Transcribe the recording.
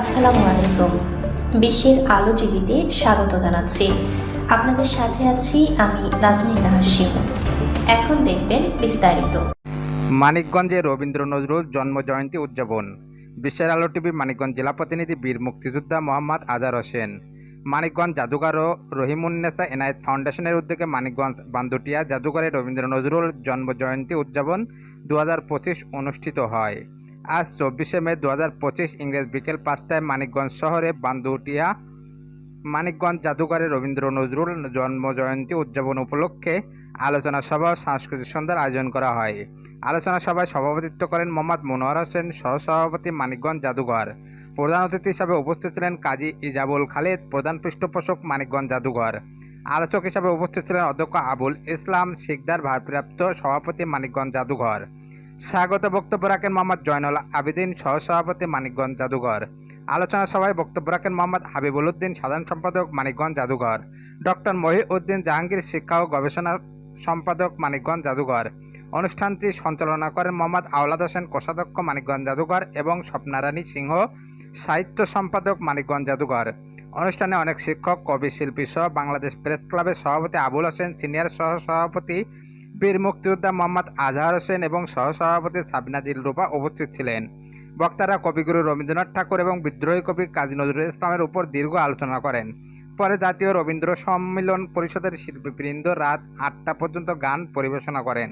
আসসালামু আলাইকুম। বিশ্বের আলো টিভিতে স্বাগত জানাচ্ছি। আপনাদের সাথে আছি আমি নাজনীন নাহাসিম এখন দেখবেন বিস্তারিত। মানিকগঞ্জে রবীন্দ্র নজরুল জন্ম জয়ন্তী উদযাপন। বিশ্বের আলো টিভি মানিকগঞ্জ জেলা প্রতিনিধি বীর মুক্তিযোদ্ধা মোহাম্মদ আজার হোসেন। মানিকগঞ্জ জাদুঘর ও রহিমুন্নেসা এনায়েত ফাউন্ডেশনের উদ্যোগে মানিকগঞ্জ বান্দুটিয়া জাদুঘরে রবীন্দ্র নজরুল জন্ম জয়ন্তী উদযাপন দু হাজার পঁচিশ অনুষ্ঠিত হয়। আজ চব্বিশে মে দু হাজার পঁচিশ ইংরেজ বিকেল পাঁচটায় মানিকগঞ্জ শহরে বান্দুটিয়া মানিকগঞ্জ জাদুঘরে রবীন্দ্র নজরুল জন্ম জয়ন্তী উদযাপন উপলক্ষে আলোচনা সভা ও সাংস্কৃতিক সন্ধ্যার আয়োজন করা হয়। আলোচনা সভায় সভাপতিত্ব করেন মোহাম্মদ মনোয়ার হোসেন, সহসভাপতি মানিকগঞ্জ জাদুঘর। প্রধান অতিথি হিসাবে উপস্থিত ছিলেন কাজী ইজাবুল খালেদ, প্রধান পৃষ্ঠপোষক মানিকগঞ্জ জাদুঘর। আলোচক হিসাবে উপস্থিত ছিলেন অধ্যক্ষ আবুল ইসলাম শিকদার, ভারপ্রাপ্ত সভাপতি মানিকগঞ্জ জাদুঘর। স্বাগত বক্তব্য রাখেন মোহাম্মদ জয়নুল আবেদিন সহসভাপতি মানিকগঞ্জ জাদুঘর। আলোচনা সভায় বক্তব্য রাখেন মোহাম্মদ হাবিবুল উদ্দিন, সাধারণ সম্পাদক মানিকগঞ্জ জাদুঘর। ডক্টর মহিউদ্দিন জাহাঙ্গীর, শিক্ষা ও গবেষণা সম্পাদক মানিকগঞ্জ জাদুঘর। অনুষ্ঠানটি সঞ্চালনা করেন মোহাম্মদ আওলাদ হোসেন, কোষাধ্যক্ষ মানিকগঞ্জ জাদুঘর এবং স্বপ্নারানী সিংহ, সাহিত্য সম্পাদক মানিকগঞ্জ জাদুঘর। অনুষ্ঠানে অনেক শিক্ষক, কবি, শিল্পী সহ বাংলাদেশ প্রেস ক্লাবের সভাপতি আবুল হোসেন, সিনিয়র সহ সভাপতি বীর মুক্তিযোদ্ধা মোহাম্মদ আজহার হোসেন এবং সহসভাপতি সাবিনা দিলরুবা উপস্থিত ছিলেন। বক্তারা কবিগুরু রবীন্দ্রনাথ ঠাকুর এবং বিদ্রোহী কবি কাজী নজরুল ইসলামের উপর দীর্ঘ আলোচনা করেন। পরে জাতীয় রবীন্দ্র সম্মিলন পরিষদের শিল্পীবৃন্দ রাত আটটা পর্যন্ত গান পরিবেশনা করেন।